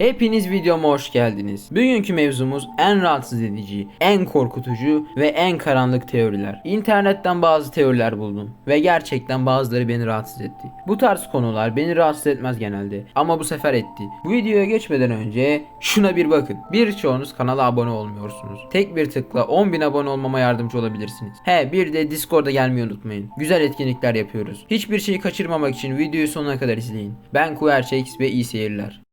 Hepiniz videoma hoş geldiniz. Bugünkü mevzumuz en rahatsız edici, en korkutucu ve en karanlık teoriler. İnternetten bazı teoriler buldum ve gerçekten bazıları beni rahatsız etti. Bu tarz konular beni rahatsız etmez genelde ama bu sefer etti. Bu videoya geçmeden önce şuna bir bakın. Birçoğunuz kanala abone olmuyorsunuz. Tek bir tıkla 10.000 abone olmama yardımcı olabilirsiniz. He bir de Discord'a gelmeyi unutmayın. Güzel etkinlikler yapıyoruz. Hiçbir şeyi kaçırmamak için videoyu sonuna kadar izleyin. Ben Kuerçex ve iyi seyirler.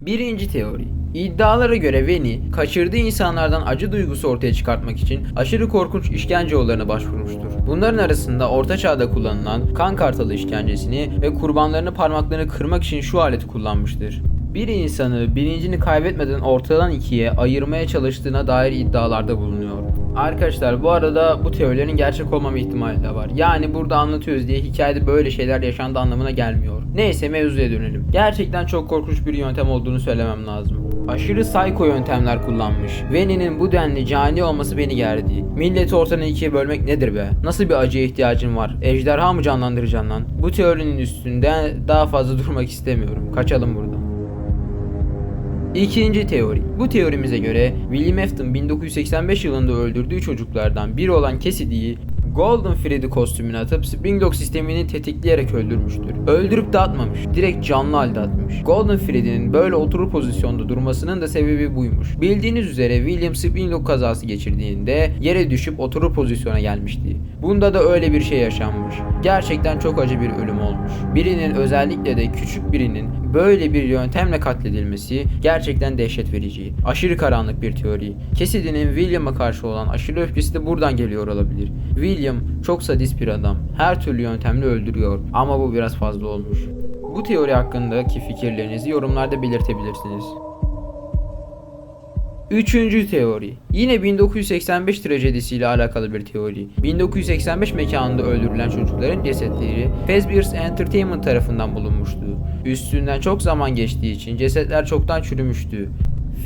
Birinci teori. İddialara göre Veni, kaçırdığı insanlardan acı duygusu ortaya çıkartmak için aşırı korkunç işkence yollarına başvurmuştur. Bunların arasında Orta Çağ'da kullanılan kan kartalı işkencesini ve kurbanlarını parmaklarını kırmak için şu aleti kullanmıştır. Bir insanı bilincini kaybetmeden ortadan ikiye ayırmaya çalıştığına dair iddialarda bulunuyor. Arkadaşlar bu arada bu teorilerin gerçek olmama ihtimali de var. Yani burada anlatıyoruz diye hikayede böyle şeyler yaşandı anlamına gelmiyor. Neyse mevzuya dönelim. Gerçekten çok korkunç bir yöntem olduğunu söylemem lazım. Aşırı psycho yöntemler kullanmış. Veni'nin bu denli cani olması beni gerdi. Milleti ortadan ikiye bölmek nedir be? Nasıl bir acıya ihtiyacın var? Ejderha mı canlandıracaksın lan? Bu teorinin üstünde daha fazla durmak istemiyorum. Kaçalım buradan. İkinci teori. Bu teorimize göre William Afton 1985 yılında öldürdüğü çocuklardan biri olan Cassidy'yi Golden Freddy kostümüne atıp Springlock sistemini tetikleyerek öldürmüştür. Öldürüp de atmamış. Direkt canlı halde atmış. Golden Freddy'nin böyle oturur pozisyonda durmasının da sebebi buymuş. Bildiğiniz üzere William Springlock kazası geçirdiğinde yere düşüp oturur pozisyona gelmişti. Bunda da öyle bir şey yaşanmış. Gerçekten çok acı bir ölüm olmuş. Birinin özellikle de küçük birinin böyle bir yöntemle katledilmesi gerçekten dehşet verici. Aşırı karanlık bir teori. Cassidy'nin William'a karşı olan aşırı öfkesi de buradan geliyor olabilir. William çok sadist bir adam. Her türlü yöntemle öldürüyor ama bu biraz fazla olmuş. Bu teori hakkındaki fikirlerinizi yorumlarda belirtebilirsiniz. Üçüncü teori. Yine 1985 trajedisiyle alakalı bir teori. 1985 mekanında öldürülen çocukların cesetleri Fazbear's Entertainment tarafından bulunmuştu. Üstünden çok zaman geçtiği için cesetler çoktan çürümüştü.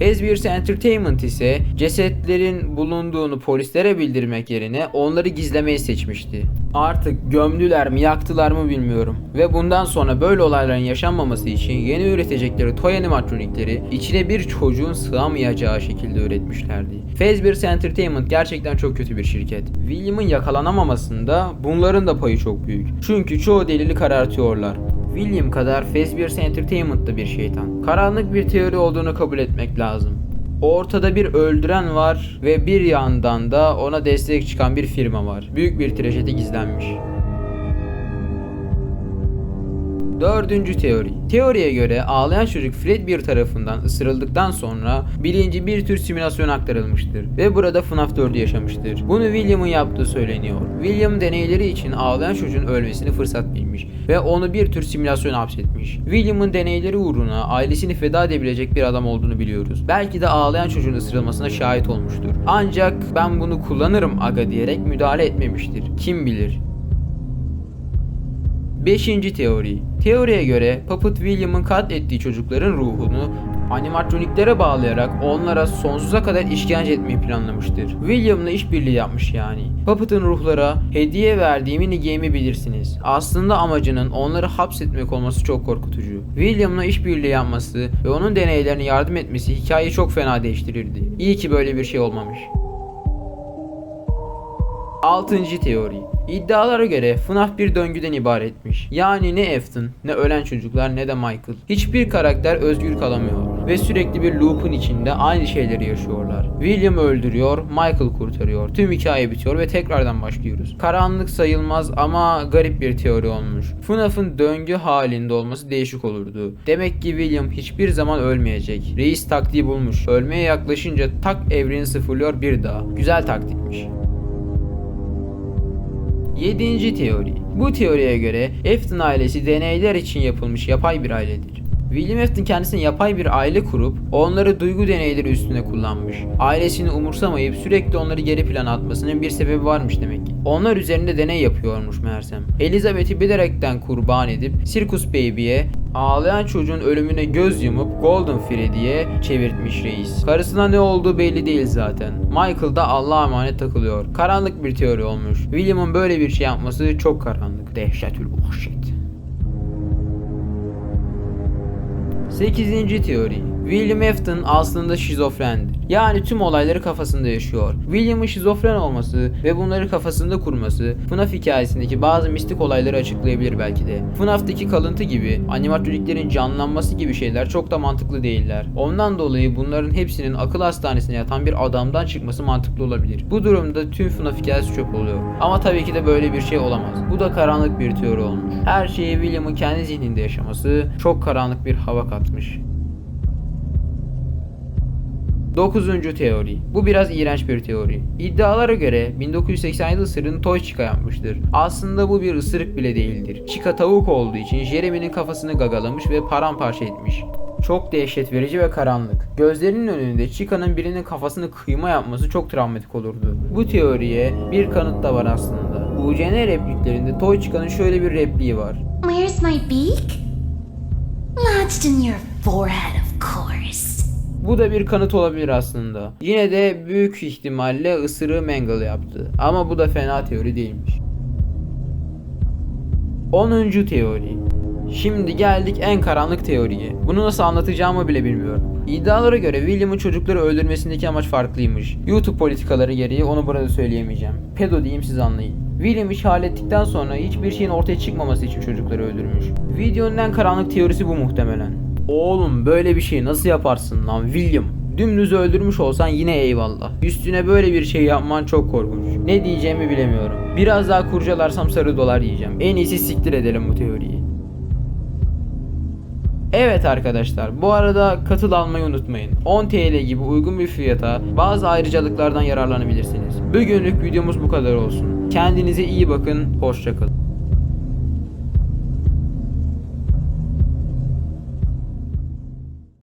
Fazbear's Entertainment ise cesetlerin bulunduğunu polislere bildirmek yerine onları gizlemeyi seçmişti. Artık gömdüler mi yaktılar mı bilmiyorum. Ve bundan sonra böyle olayların yaşanmaması için yeni üretecekleri toy animatronikleri içine bir çocuğun sığamayacağı şekilde üretmişlerdi. Fazbear's Entertainment gerçekten çok kötü bir şirket. William'ın yakalanamamasında bunların da payı çok büyük. Çünkü çoğu delili karartıyorlar. William kadar Fazbear's Entertainment'ta bir şeytan. Karanlık bir teori olduğunu kabul etmek lazım. Ortada bir öldüren var ve bir yandan da ona destek çıkan bir firma var. Büyük bir trajedi gizlenmiş. Dördüncü teori. Teoriye göre ağlayan çocuk Fredbear tarafından ısırıldıktan sonra bilinci bir tür simülasyona aktarılmıştır ve burada FNAF 4'ü yaşamıştır. Bunu William'ın yaptığı söyleniyor. William deneyleri için ağlayan çocuğun ölmesini fırsat bilmiş ve onu bir tür simülasyona hapsetmiş. William'ın deneyleri uğruna ailesini feda edebilecek bir adam olduğunu biliyoruz. Belki de ağlayan çocuğun ısırılmasına şahit olmuştur. Ancak ben bunu kullanırım aga diyerek müdahale etmemiştir. Kim bilir? Beşinci teori. Teoriye göre Puppet William'ın katlettiği çocukların ruhunu animatroniklere bağlayarak onlara sonsuza kadar işkence etmeyi planlamıştır. William'la işbirliği yapmış yani. Puppet'ın ruhlara hediye verdiği minigame'i bilirsiniz. Aslında amacının onları hapsetmek olması çok korkutucu. William'la işbirliği yapması ve onun deneylerine yardım etmesi hikayeyi çok fena değiştirirdi. İyi ki böyle bir şey olmamış. Altıncı teori. İddialara göre FNAF bir döngüden ibaretmiş. Yani ne Afton, ne ölen çocuklar ne de Michael. Hiçbir karakter özgür kalamıyor ve sürekli bir loop'un içinde aynı şeyleri yaşıyorlar. William öldürüyor, Michael kurtarıyor. Tüm hikaye bitiyor ve tekrardan başlıyoruz. Karanlık sayılmaz ama garip bir teori olmuş. FNAF'ın döngü halinde olması değişik olurdu. Demek ki William hiçbir zaman ölmeyecek. Reis taktiği bulmuş. Ölmeye yaklaşınca tak evreni sıfırlıyor bir daha. Güzel taktikmiş. Yedinci teori. Bu teoriye göre Afton ailesi deneyler için yapılmış yapay bir ailedir. William Afton kendisine yapay bir aile kurup onları duygu deneyleri üstüne kullanmış. Ailesini umursamayıp sürekli onları geri plana atmasının bir sebebi varmış demek ki. Onlar üzerinde deney yapıyormuş meğersem. Elizabeth'i bilerekten kurban edip Circus Baby'ye ağlayan çocuğun ölümüne göz yumup Golden Freddy'ye çevirtmiş reis. Karısına ne olduğu belli değil zaten. Michael da Allah'a emanet takılıyor. Karanlık bir teori olmuş. William'ın böyle bir şey yapması çok karanlık. Dehşetül vahşet. 8. teori. William Afton aslında şizofrendir. Yani tüm olayları kafasında yaşıyor. William'ın şizofren olması ve bunları kafasında kurması FNAF hikayesindeki bazı mistik olayları açıklayabilir belki de. FNAF'taki kalıntı gibi animatroniklerin canlanması gibi şeyler çok da mantıklı değiller. Ondan dolayı bunların hepsinin akıl hastanesine yatan bir adamdan çıkması mantıklı olabilir. Bu durumda tüm FNAF hikayesi çöp oluyor. Ama tabii ki de böyle bir şey olamaz. Bu da karanlık bir teori olmuş. Her şeyi William'ın kendi zihninde yaşaması çok karanlık bir hava katmış. 9. teori. Bu biraz iğrenç bir teori. İddialara göre 1987 ısırığını Toy Chica yapmıştır. Aslında bu bir ısırık bile değildir. Chica tavuk olduğu için Jeremy'nin kafasını gagalamış ve paramparça etmiş. Çok dehşet verici ve karanlık. Gözlerinin önünde Chica'nın birinin kafasını kıyma yapması çok travmatik olurdu. Bu teoriye bir kanıt da var aslında. UCN repliklerinde Toy Chica'nın şöyle bir repliği var. Where's my beak? Lodged in your forehead, of course. Bu da bir kanıt olabilir aslında. Yine de büyük ihtimalle ısırığı Mangle yaptı. Ama bu da fena teori değilmiş. 10. teori. Şimdi geldik en karanlık teoriye. Bunu nasıl anlatacağımı bile bilmiyorum. İddialara göre William'ın çocukları öldürmesindeki amaç farklıymış. YouTube politikaları gereği onu burada söyleyemeyeceğim. Pedo diyeyim siz anlayın. William işgal ettikten sonra hiçbir şeyin ortaya çıkmaması için çocukları öldürmüş. Videonun en karanlık teorisi bu muhtemelen. Oğlum böyle bir şey nasıl yaparsın lan William? Dümdüz öldürmüş olsan yine eyvallah. Üstüne böyle bir şey yapman çok korkunç. Ne diyeceğimi bilemiyorum. Biraz daha kurcalarsam sarı dolar yiyeceğim. En iyisi siktir edelim bu teoriyi. Evet arkadaşlar bu arada katıl almayı unutmayın. 10 TL gibi uygun bir fiyata bazı ayrıcalıklardan yararlanabilirsiniz. Bugünlük videomuz bu kadar olsun. Kendinize iyi bakın, hoşçakalın.